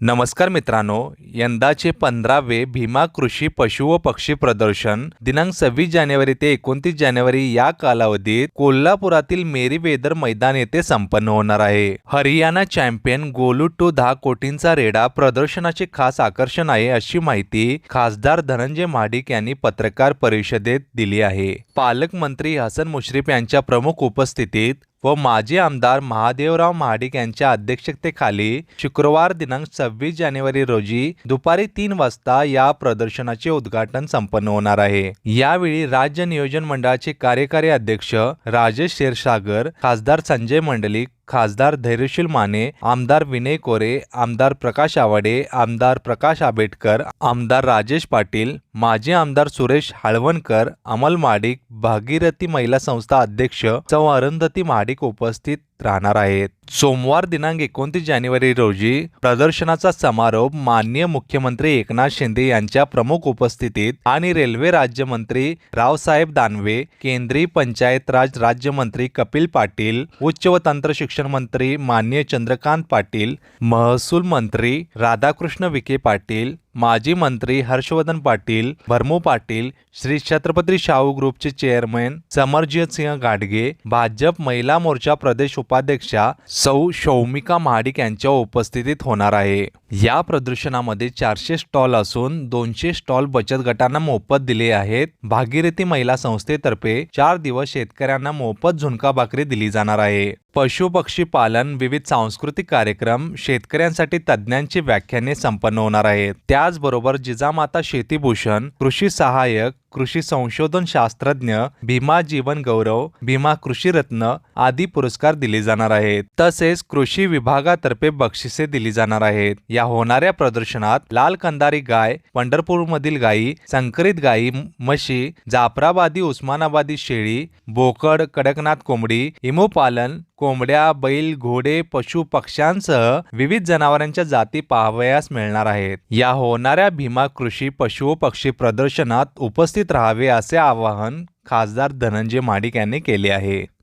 नमस्कार मित्रांनो यंदाचे पंधरावे भीमा कृषी पशु व पक्षी प्रदर्शन दिनांक सव्वीस जानेवारी ते एकोणतीस जानेवारी या कालावधीत कोल्हापुरातील मेरी वेदर मैदान येथे संपन्न होणार आहे. हरियाणा चॅम्पियन गोलू टू दहा कोटींचा रेडा प्रदर्शनाचे खास आकर्षण आहे अशी माहिती खासदार धनंजय महाडिक यांनी पत्रकार परिषदेत दिली आहे. पालकमंत्री हसन मुश्रीफ यांच्या प्रमुख उपस्थितीत व माजी आमदार महादेवराव महाडिक यांच्या अध्यक्षतेखाली शुक्रवार दिनांक सव्वीस जानेवारी रोजी दुपारी तीन वाजता या प्रदर्शनाचे उद्घाटन संपन्न होणार आहे. यावेळी राज्य नियोजन मंडळाचे कार्यकारी अध्यक्ष राजेश क्षीरसागर खासदार संजय मंडलिक खासदार धैर्यशील माने आमदार विनय कोरे आमदार प्रकाश आवाडे आमदार प्रकाश आंबेडकर आमदार राजेश पाटील माजी आमदार सुरेश हाळवणकर अमल माडिक भागीरथी महिला संस्था अध्यक्ष चौ अरुंधती महाडिक उपस्थित राहणार आहेत. सोमवार दिनांक एकोणतीस जानेवारी रोजी प्रदर्शनाचा समारोप माननीय मुख्यमंत्री एकनाथ शिंदे यांच्या प्रमुख उपस्थितीत आणि रेल्वे राज्यमंत्री रावसाहेब दानवे केंद्रीय पंचायत राज राज्यमंत्री कपिल पाटील उच्च व तंत्र शिक्षण मंत्री माननीय चंद्रकांत पाटील महसूल मंत्री राधाकृष्ण विखे पाटील माजी मंत्री हर्षवर्धन पाटील भरमू पाटील श्री छत्रपती शाहू ग्रुपचे चेअरमॅन समरजित सिंह गाडगे भाजप महिला मोर्चा प्रदेश उपाध्यक्षा सौ शौमिका महाडिक यांच्या उपस्थितीत होणार आहे. या प्रदर्शनामध्ये चारशे स्टॉल असून दोनशे स्टॉल बचत गटांना मोफत दिले आहेत. भागीरथी महिला संस्थेतर्फे चार दिवस शेतकऱ्यांना मोफत झुणका भाकरी दिली जाणार आहे. पशु पक्षी पालन विविध सांस्कृतिक कार्यक्रम शेतकऱ्यांसाठी तज्ज्ञांची व्याख्याने संपन्न होणार आहेत. त्या त्याचबरोबर जिजामाता शेतीभूषण कृषी सहाय्यक कृषी संशोधन शास्त्रज्ञ भीमा जीवन गौरव भीमा कृषी रत्न आदी पुरस्कार दिले जाणार आहेत. तसेच कृषी विभागातर्फे बक्षिसे दिली जाणार आहेत. या होणाऱ्या प्रदर्शनात लाल कंदारी गाय पंढरपूरमधील गायी संकरित गायी म्हशी जाफराबादी उस्मानाबादी शेळी बोकड कडकनाथ कोंबडी इमोपालन कोंबड्या बैल घोडे पशु पक्ष्यांसह विविध जनावरांच्या जाती पाहावयास मिळणार आहेत. या होणाऱ्या भीमा कृषी पशु पक्षी प्रदर्शनात उपस्थित राहावे असे आवाहन खासदार धनंजय माडिक यांनी केले आहे.